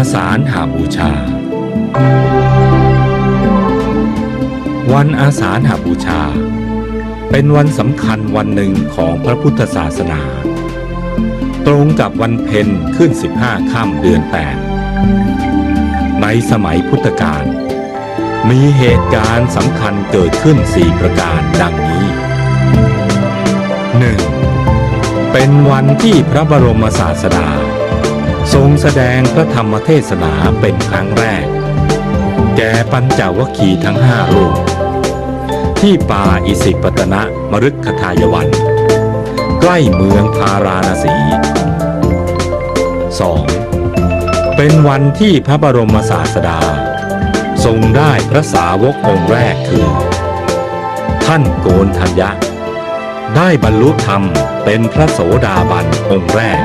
าสาฬหาบูชา วันอาสาฬหาบูชา เป็นวันสำคัญวันหนึ่งของพระพุทธศาสนา ตรงกับวันเพ็ญขึ้น 15ค่ำเดือน 8 ในสมัยพุทธกาลมีเหตุการณ์สำคัญเกิดขึ้น 4 ประการดังนี้ 1. เป็นวันที่พระบรมศาสดา ทรงแสดงพระธรรมเทศนาเป็นครั้งแรก แก่ปัญจวัคคีย์ทั้งห้ารูปที่ป่าอิสิปตนะมฤคทายวัน ใกล้เมืองพาราณสี 2. เป็นวันที่พระบรมศาสดา ทรงได้พระสาวกองค์แรกคือ ท่านโกนทัญญะ ได้บรรลุธรรมเป็นพระโสดาบันองค์แรก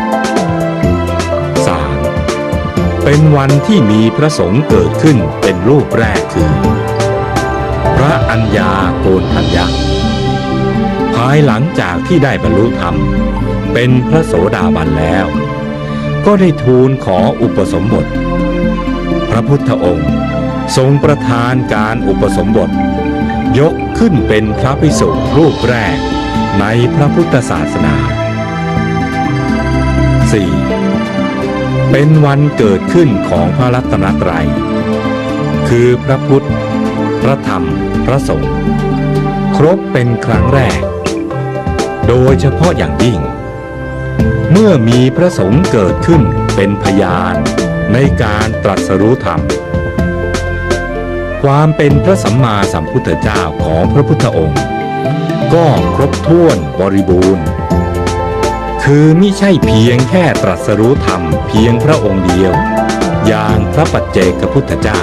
เป็นวันที่มีพระสงฆ์เกิดขึ้นเป็นรูปแรกคือ พระอัญญาโกนทัญญะภายหลังจากที่ได้บรรลุธรรม เป็นพระโสดาบันแล้ว ก็ได้ทูลขออุปสมบท พระพุทธองค์ทรงประทานการอุปสมบท ยกขึ้นเป็นพระภิกษุรูปแรกในพระพุทธศาสนา 4. เป็นวันเกิดขึ้นของพระรัตนตรัย คือพระพุทธ พระธรรม พระสงฆ์ครบเป็นครั้งแรก โดยเฉพาะอย่างยิ่ง เมื่อมีพระสงฆ์เกิดขึ้นเป็นพยานในการตรัสรู้ธรรม ความเป็นพระสัมมาสัมพุทธเจ้าของพระพุทธองค์ ก็ครบถ้วนบริบูรณ์ คือมิใช่เพียงแค่ตรัสรู้ธรรมเพียงพระองค์เดียว อย่างพระปัจเจกพุทธเจ้า